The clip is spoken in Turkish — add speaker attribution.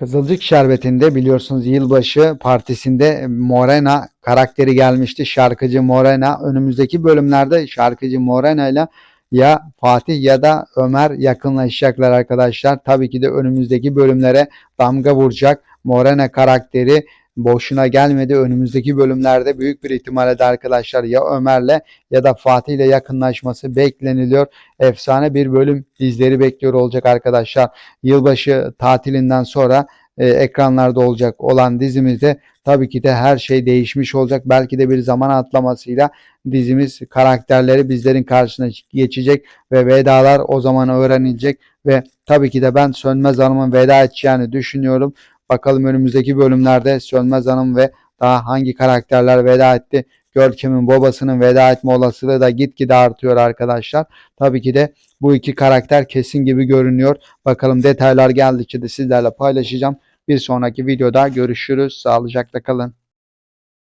Speaker 1: Kızılcık Şerbeti'nde biliyorsunuz yılbaşı partisinde Morena karakteri gelmişti. Şarkıcı Morena. Önümüzdeki bölümlerde şarkıcı Morena ile ya Fatih ya da Ömer yakınlaşacaklar arkadaşlar. Tabii ki de önümüzdeki bölümlere damga vuracak. Morena karakteri boşuna gelmedi. Önümüzdeki bölümlerde büyük bir ihtimalle de arkadaşlar ya Ömer'le ya da Fatih ile yakınlaşması bekleniliyor. Efsane bir bölüm bizleri bekliyor olacak arkadaşlar. Yılbaşı tatilinden sonra e, ekranlarda olacak olan dizimizde tabii ki de her şey değişmiş olacak. Belki de bir zaman atlamasıyla dizimiz karakterleri bizlerin karşısına geçecek ve vedalar o zaman öğrenilecek ve tabii ki de ben Sönmez Hanım'ın veda edeceğini düşünüyorum. Bakalım önümüzdeki bölümlerde Sönmez Hanım ve daha hangi karakterler veda etti. Görkem'in babasının veda etme olasılığı da gitgide artıyor arkadaşlar. Tabii ki de bu iki karakter kesin gibi görünüyor. Bakalım detaylar geldikçe de sizlerle paylaşacağım. Bir sonraki videoda görüşürüz. Sağlıcakla kalın.